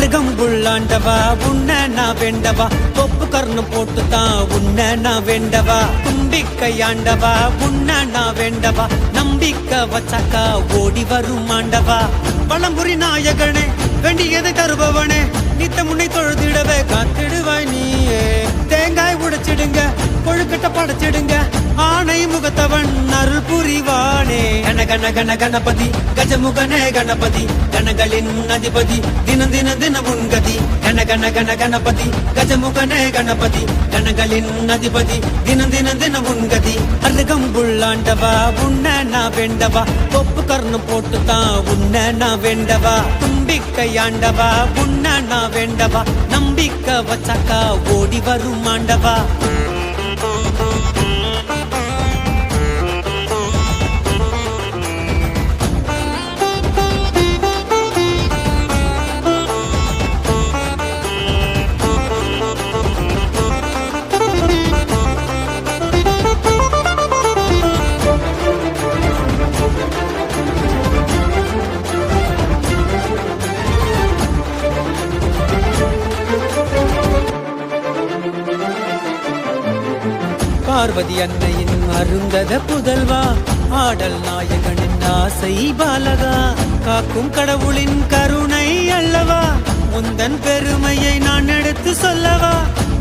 அருகம்புள்ளாண்டவா உன்ன நான் வேண்டவா? தொப்பு கர்ணம் போட்டு தான் உன்ன நான் வேண்டவா? தும்பிக்கையாண்டவா உன்ன நான் வேண்டவா? நம்பிக்கை வச்சாக்கா ஓடி வரும் ஆண்டவா. பழம்புரி நாயகனே வேண்டியதை தருபவனே நித்த முன்னை தொழுதிடவே காத்திடுவாய் நீயே. தேங்காய் உடைச்சிடுங்க கொழுக்கட்ட படைச்சிடுங்க கண கண கணபதி கஜமுகனே கணபதி கணகளின் அதிபதி தினம் தின தின உன்கதி கண கண கண கணபதி கஜமுகனே கணபதி கணகளின் அதிபதி தினம் தின தின உன்கதி அருகம்புள்ளாண்டவா உன்ன நான் வேண்டவா? கொப்பு கர்ணம் போட்டு தான் உன்ன நான் வேண்டவா? தும்பிக்கையாண்டவா உன்ன நான் வேண்டவா? நம்பிக்கை வச்சாக்கா ஓடி வரும் ஆண்டவா பார்வதி அன்னையின் அருந்தத புதல்வா ஆடல் நாயகனின் ஆசை பாலகா காக்கும் கடவுளின் கருணை அல்லவா முந்தன் பெருமையை நான் எடுத்து சொல்லவா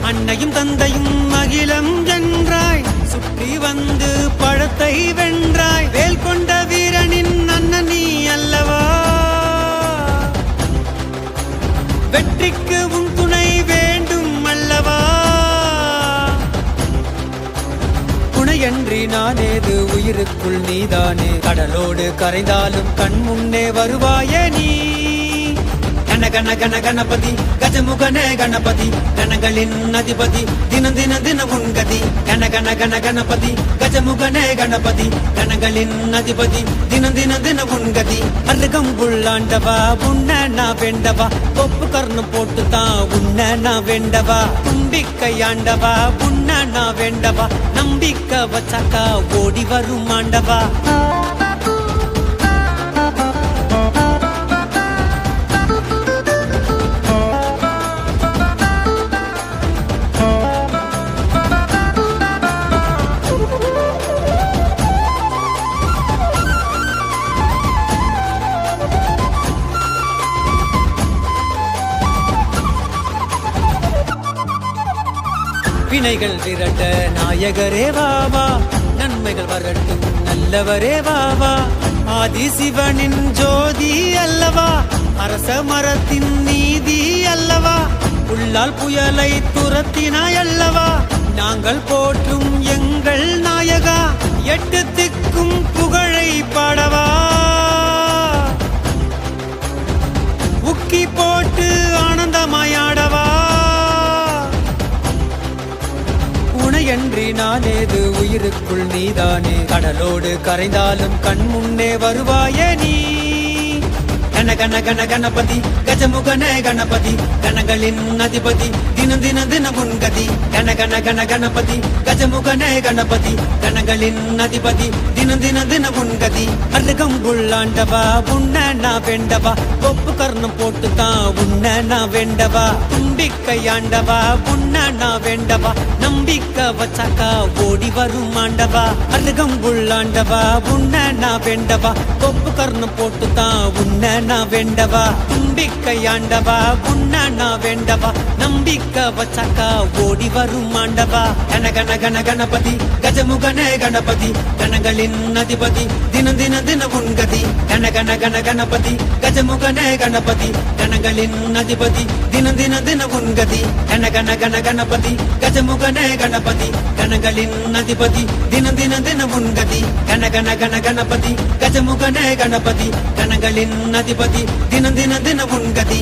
அன்னையும் தந்தையும் அகிலம் என்றாய் சுற்றி வந்து பழத்தை வென்றாய் வேல் கொண்ட துணையன்றி நானேது உயிருக்குள் நீதானே. கடலோடு கரைந்தாலும் கண் முன்னே வருவாயே நீ. கன கன கன கணபதி. கஜமுகனே கணபதி. கணங்களின் அதிபதி. தினம் தின தின உன்கதி கன கன கன கணபதி. கஜமுகனே கணபதி. கணங்களின் அதிபதி. தினம் தின தின உன்கதி அருகம் அருகம்புள்ளாண்டவா உன்ன நான் வேண்டவா? கொப்பு கர்ணம் போட்டு தான் உன்ன நான் வேண்டவா? தும்பிக்கையாண்டவா உன்ன நான் வேண்டவா? நம்பிக்கை வச்சாக்கா ஓடி வரும் ஆண்டவா வினைகள் விரட்ட நாயகரே வாவா நன்மைகள் வரட்டும் நல்லவரே வாவா ஆதி சிவனின் ஜோதி அல்லவா? அரச மரத்தின் நீதி அல்லவா? உள்ளால் புயலை துரத்தினாய் அல்லவா? நாங்கள் போற்றும் எங்கள் நானேது உயிருக்குள் நீதானே. கடலோடு கரைந்தாலும் கண் முன்னே வருவாயே நீ. கண கண கண கணபதி. கஜமுகன கணபதி. கணங்களின் அதிபதி. தினம் தின தின உன்கதி கண கண கண கணபதி. கஜமுகன கணபதி. கணங்களின் அதிபதி. தினம் தின தின உன்கதி அருகம்புள்ளாண்டவா உன்ன நான் வேண்டவா. ஒப்பு கர்ணம் போட்டு தான் உன்ன நான் வேண்டவா. தும்பிக்கையாண்டவா உன்ன நான் வேண்டவா. நம்பிக்கை வச்சாக்கா ஓடி வரும் ஆண்டவா. அருகம்புள்ளாண்டவா உன்ன நான் வேண்டவா? கொம்பு கர்ணம் போட்டு தான் உன்ன நான் வேண்டவா? தும்பிக்கையாண்டவா உன்ன நான் வேண்டவா? நம்பிக்கை வச்சாக்கா ஓடி வரும் ஆண்டவா. கன கன கன கணபதி கஜமுகனே கணபதி கணங்களின் அதிபதி தினம் தின தின உன்கதி கன கன கன கணபதி கஜமுகனே கணபதி கணங்களின் அதிபதி தினம் தின தின உன்கதி கன கன கன கணபதி கஜமுகனே கணபதி கணங்களின் அதிபதி தினம் தின தின உன்கதி கன கன கன கணபதி கஜமுகனே கணபதி கணங்களின் அதிபதி தினம் தின தின உன்கதி